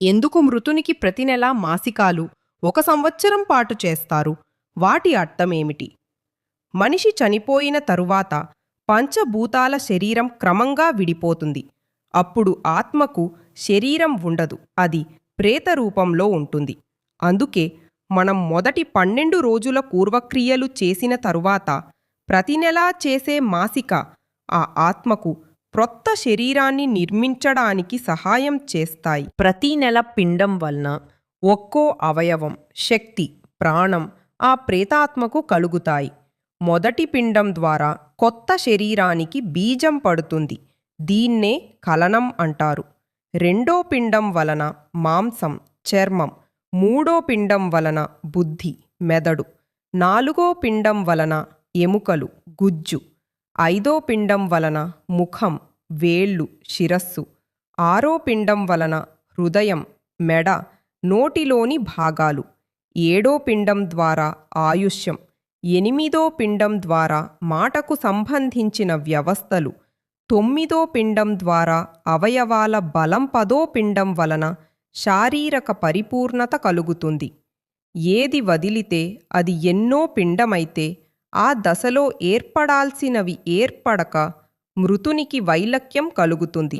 ఎందుకు మృతునికి ప్రతి నెలా మాసికాలు ఒక సంవత్సరం పాటు చేస్తారు? వాటి అర్థమేమిటి? మనిషి చనిపోయిన తరువాత పంచభూతాల శరీరం క్రమంగా విడిపోతుంది. అప్పుడు ఆత్మకు శరీరం ఉండదు. అది ప్రేత రూపంలో ఉంటుంది. అందుకే మనం మొదటి పన్నెండు రోజుల పూర్వక్రియలు చేసిన తరువాత ప్రతి నెలా చేసే మాసిక ఆ ఆత్మకు క్రొత్త శరీరాన్ని నిర్మించడానికి సహాయం చేస్తాయి. ప్రతి నెల పిండం వలన ఒక్కో అవయవం శక్తి ప్రాణం ఆ ప్రేతాత్మకు కలుగుతాయి. మొదటి పిండం ద్వారా కొత్త శరీరానికి బీజం పడుతుంది. దీన్నే కలనం అంటారు. రెండో పిండం వలన మాంసం చర్మం మూడో పిండం వలన బుద్ధి మెదడు నాలుగో పిండం వలన ఎముకలు గుజ్జు ఐదో పిండం వలన ముఖం వేళ్ళు శిరస్సు. ఆరో పిండం వలన హృదయం మెడ నోటిలోని భాగాలు. ఏడో పిండం ద్వారా ఆయుష్యం. ఎనిమిదో పిండం ద్వారా మాటకు సంబంధించిన వ్యవస్థలు. తొమ్మిదో పిండం ద్వారా అవయవాల బలం పదో పిండం వలన శారీరక పరిపూర్ణత కలుగుతుంది. ఏది వదిలితే అది ఎన్నో పిండమైతే ఆ దశలో ఏర్పడాల్సినవి ఏర్పడక మృతునికి వైలక్యం కలుగుతుంది.